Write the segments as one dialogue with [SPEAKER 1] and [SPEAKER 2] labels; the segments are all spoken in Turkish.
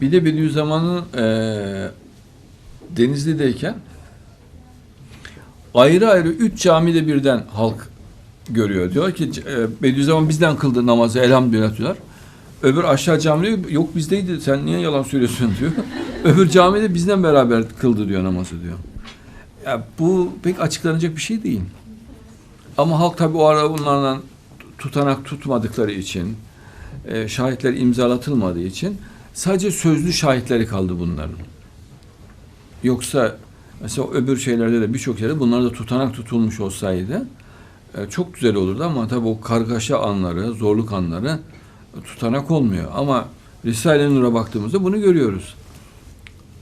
[SPEAKER 1] Bir de Bediüzzaman'ın e, Denizli'deyken ayrı ayrı üç camide birden halk görüyor. Diyor ki Bediüzzaman bizden kıldı namazı elhamdülillah diyorlar. Öbür aşağı camide yok bizdeydi sen niye yalan söylüyorsun diyor. Öbür camide bizden beraber kıldı diyor namazı diyor. Ya bu pek açıklanacak bir şey değil. Ama halk tabii o ara bunlardan tutanak tutmadıkları için, şahitler imzalatılmadığı için sadece sözlü şahitleri kaldı bunların. Yoksa mesela öbür şeylerde de birçok yerde bunlar da tutanak tutulmuş olsaydı e, çok güzel olurdu ama tabii o kargaşa anları, zorluk anları tutanak olmuyor. Ama Risale-i Nur'a baktığımızda bunu görüyoruz.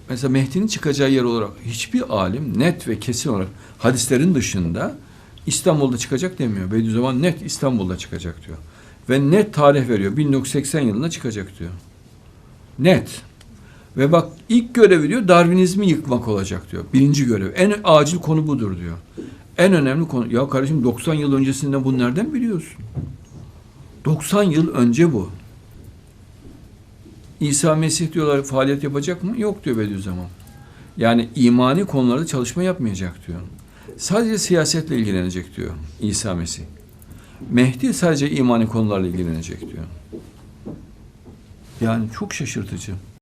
[SPEAKER 1] Mesela Mehdi'nin çıkacağı yer olarak hiçbir alim net ve kesin olarak hadislerin dışında İstanbul'da çıkacak demiyor. Bediüzzaman net İstanbul'da çıkacak diyor. Ve net tarih veriyor. 1980 yılında çıkacak diyor. Net. Ve bak ilk görevi diyor Darwinizmi yıkmak olacak diyor. Birinci görev. En acil konu budur diyor. En önemli konu. Ya kardeşim 90 yıl öncesinden bunu nereden biliyorsun? 90 yıl önce bu. İsa Mesih diyorlar faaliyet yapacak mı? Yok diyor Bediüzzaman. Yani imani konularda çalışma yapmayacak diyor. Sadece siyasetle ilgilenecek diyor İsa Mesih. Mehdi sadece imani konularla ilgilenecek diyor. Yani çok şaşırtıcı.